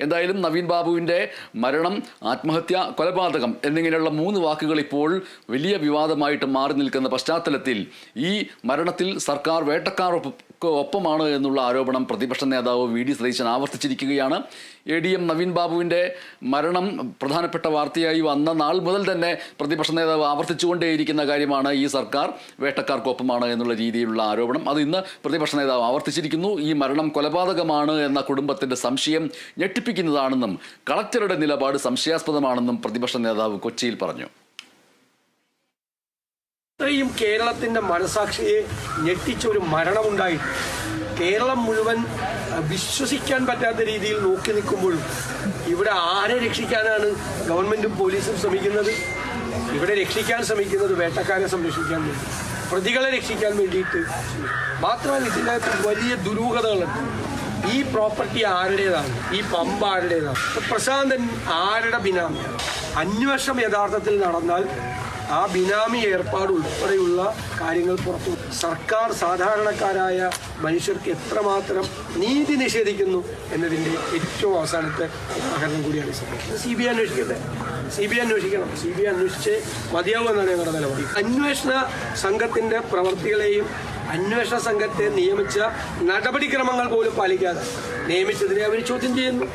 എന്തായാലും നവീൻ ബാബുവിന്റെ മരണം ആത്മഹത്യ കൊലപാതകം എന്നിങ്ങനെയുള്ള മൂന്ന് വാക്കുകൾ ഇപ്പോൾ വലിയ വിവാദമായിട്ട് മാറി നിൽക്കുന്ന പശ്ചാത്തലത്തിൽ ഈ മരണത്തിൽ സർക്കാർ വേട്ടക്കാർ ഒപ്പമാണ് എന്നുള്ള ആരോപണം പ്രതിപക്ഷ നേതാവ് വി ഡി സതീശൻ ആവർത്തിച്ചിരിക്കുകയാണ്. എ ഡി എം നവീൻ ബാബുവിന്റെ മരണം പ്രധാനപ്പെട്ട വാർത്തയായി വന്ന നാൾ മുതൽ തന്നെ പ്രതിപക്ഷ നേതാവ് ആവർത്തിച്ചുകൊണ്ടേയിരിക്കുന്ന കാര്യമാണ് ഈ സർക്കാർ വേട്ടക്കാർക്കൊപ്പമാണ് എന്നുള്ള രീതിയിലുള്ള ആരോപണം. അത് ഇന്ന് പ്രതിപക്ഷ നേതാവ് ആവർത്തിച്ചിരിക്കുന്നു. ഈ മരണം കൊലപാതകമാണ് എന്ന കുടുംബത്തിന്റെ സംശയം ഞെട്ടിപ്പിക്കുന്നതാണെന്നും കളക്ടറുടെ നിലപാട് സംശയാസ്പദമാണെന്നും പ്രതിപക്ഷ നേതാവ് കൊച്ചിയിൽ പറഞ്ഞു. ഇത്രയും കേരളത്തിന്റെ മനസാക്ഷിയെ ഞെട്ടിച്ച ഒരു മരണമുണ്ടായി. കേരളം മുഴുവൻ വിശ്വസിക്കാൻ പറ്റാത്ത രീതിയിൽ നോക്കി നിൽക്കുമ്പോഴും ഇവിടെ ആരെ രക്ഷിക്കാനാണ് ഗവൺമെന്റും പോലീസും ശ്രമിക്കുന്നത്? ഇവിടെ രക്ഷിക്കാൻ ശ്രമിക്കുന്നത് വേട്ടക്കാരെ സംരക്ഷിക്കാൻ വേണ്ടി പ്രതികളെ രക്ഷിക്കാൻ വേണ്ടിയിട്ട് മാത്രമല്ല ഇതിനകത്ത് വലിയ ദുരൂഹതകളുണ്ട് ഈ പ്രോപ്പർട്ടി ആരുടേതാണ്? ഈ പമ്പ് ആരുടേതാണ്? പ്രശാന്തൻ ആരുടെ ബിനാമിയാണ് അന്വേഷണം യഥാർത്ഥത്തിൽ നടന്നാൽ ആ ബിനാമി ഏർപ്പാട് ഉൾപ്പെടെയുള്ള കാര്യങ്ങൾ പുറത്തു സർക്കാർ സാധാരണക്കാരായ മനുഷ്യർക്ക് എത്രമാത്രം നീതി നിഷേധിക്കുന്നു എന്നതിന്റെ ഏറ്റവും അവസാനത്തെ ഉദാഹരണം കൂടിയാണ് സി ബി ഐ അന്വേഷിക്കട്ടെ. സി ബി ഐ അന്വേഷിക്കണം. സി ബി ഐ അന്വേഷിച്ച് മതിയാവുമെന്നാണ് ഞങ്ങളുടെ നിലപാട്. അന്വേഷണ സംഘത്തിന്റെ പ്രവർത്തികളെയും അന്വേഷണ സംഘത്തെ നിയമിച്ച നടപടിക്രമങ്ങൾ പോലും പാലിക്കാതെ നിയമിച്ചതിനെ അവർ ചോദ്യം ചെയ്യുന്നു.